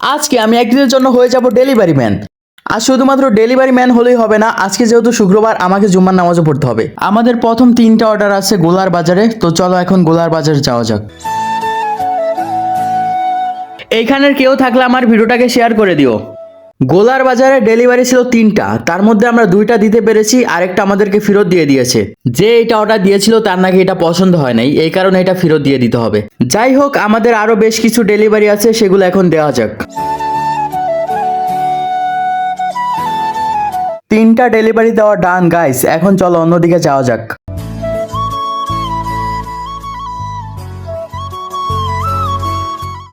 আজকে আমি একদিনের জন্য হয়ে যাব ডেলিভারি ম্যান আর শুধুমাত্র ডেলিভারি ম্যান হলেই হবে না, আজকে যেহেতু শুক্রবার, আমাকে জুম্মার নামাজও পড়তে হবে। আমাদের প্রথম তিনটা অর্ডার আছে গোলার বাজারে, তো চলো এখন গোলার বাজারে যাওয়া যাক। এইখানের কেউ থাকলে আমার ভিডিওটাকে শেয়ার করে দিও। গোলার বাজারে ডেলিভারি ছিল তিনটা। তার মধ্যে আমরা দুইটা দিতে পেরেছি, আরেকটা আমাদেরকে ফেরত দিয়ে দিয়েছে। যে এটা অর্ডার দিয়েছিল, তার নাকি এটা পছন্দ হয় নাই। এই কারণে এটা ফেরত দিয়ে দিতে হবে। যাই হোক, আমাদের আরও বেশ কিছু ডেলিভারি আছে, সেগুলো এখন দেওয়া যাক। তিনটা ডেলিভারি দেওয়া ডান গাইস এখন চলো অন্যদিকে যাওয়া যাক।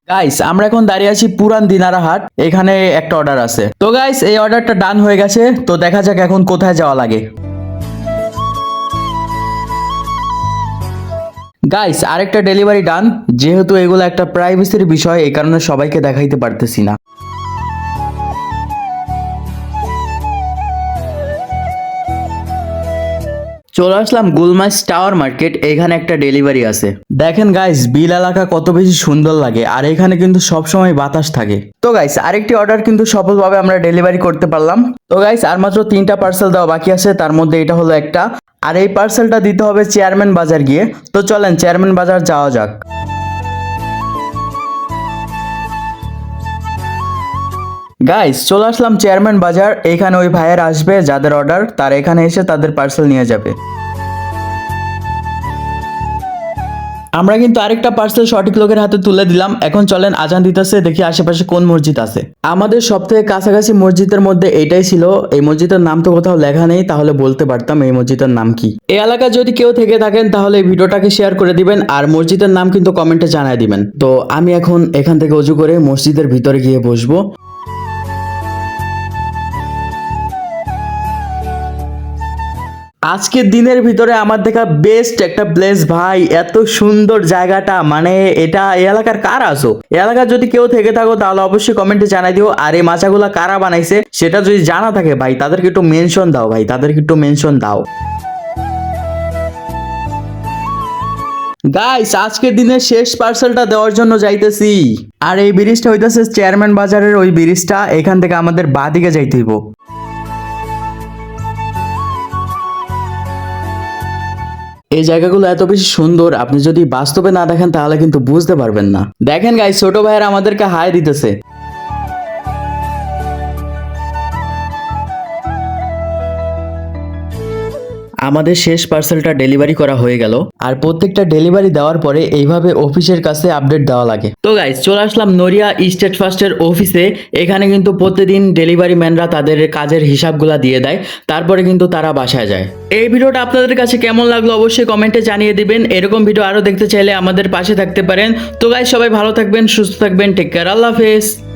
গাইস আমরা এখন দাঁড়িয়ে আছি পুরান দিনারা হাট। এখানে একটা অর্ডার আছে। তো গাইস এই অর্ডারটা ডান হয়ে গেছে। তো দেখা যাক এখন কোথায় যাওয়া লাগে। গাইস আরেকটা ডেলিভারি ডান যেহেতু এগুলো একটা প্রাইভেসির বিষয় এই কারণে সবাইকে দেখাইতে পারতেছি না। চলে আসলাম গুলমাস টাওয়ার মার্কেট, এখানে একটা ডেলিভারি আছে। দেখেন গাইস বিল এলাকা কত বেশি সুন্দর লাগে, আর এখানে কিন্তু সবসময় বাতাস থাকে। তো গাইস আরেকটি অর্ডার কিন্তু সফলভাবে আমরা ডেলিভারি করতে পারলাম। তো গাইস আর মাত্র তিনটা পার্সেল দেওয়া বাকি আছে, তার মধ্যে এটা হলো একটা। আর এই পার্সেলটা দিতে হবে চেয়ারম্যান বাজার গিয়ে। তো চলেন চেয়ারম্যান বাজার যাওয়া যাক। গাইস চলে আসলাম চেয়ারম্যান বাজার এখানে ওই ভাইয়ের আসবে, যাদের অর্ডার তার এখানে এসে তাদের পার্সেল নিয়ে যাবে। আমরা কিন্তু আরেকটা পার্সেল সঠিক লোকের হাতে তুলে দিলাম। এখন চলেন আজান দিতেছে, দেখি আশেপাশে কোন মসজিদ আছে। আমাদের সব থেকে কাছাকাছি মসজিদের মধ্যে এটাই ছিল। এই মসজিদের নাম তো কোথাও লেখা নেই, তাহলে বলতে পারতাম এই মসজিদের নাম কি। এই এলাকা যদি কেউ থেকে থাকেন, তাহলে এই ভিডিওটাকে শেয়ার করে দিবেন, আর মসজিদের নাম কিন্তু কমেন্টে জানায় দিবেন। তো আমি এখন এখান থেকে অজু করে মসজিদের ভিতরে গিয়ে বসবো। আজকের দিনের ভিতরে আমার দেখা বেস্ট একটা প্লেস ভাই, এত সুন্দর জায়গাটা। মানে এটা এলাকার কার আসো এলাকার যদি কেউ থেকে থাকো, তাহলে অবশ্যই কমেন্টে জানাই দিও। আর এই মাছাগুলা কারা বানাইছে, সেটা যদি জানা থাকে ভাই, তাদেরকে একটু মেনশন দাও ভাই, তাদেরকে একটু মেনশন দাও। গাইস আজকের দিনের শেষ পার্সেলটা দেওয়ার জন্য যাইতেছি। আর এই ব্রিজটা হইতেছে চেয়ারম্যান বাজারের ওই ব্রিজটা, এখান থেকে আমাদের বাদিকে যাইতে হইব। এই জায়গাগুলো এত বেশি সুন্দর, আপনি যদি বাস্তবে না দেখেন তাহলে কিন্তু বুঝতে পারবেন না। দেখেন গাই ছোট ভাইয়ের আমাদেরকে হাই দিতেছে। আমাদের শেষ পার্সেলটা ডেলিভারি করা হয়ে গেল। আর প্রত্যেকটা ডেলিভারি দেওয়ার পরে এইভাবে অফিসের কাছে আপডেট দেওয়া লাগে। তো গাইজ চলে আসলাম নড়িয়া স্টেট ফার্স্টের অফিসে এখানে কিন্তু প্রতিদিন ডেলিভারি ম্যানরা তাদের কাজের হিসাবগুলা দিয়ে দেয়। তারপরে কিন্তু তারা বাসায় যায়। এই ভিডিওটা আপনাদের কাছে কেমন লাগল অবশ্যই কমেন্টে জানিয়ে দিবেন। এরকম ভিডিও আরও দেখতে চাইলে আমাদের পাশে থাকতে পারেন। তো গাইজ সবাই ভালো থাকবেন, সুস্থ থাকবেন টেক কেয়ার আল্লাহ হাফেজ।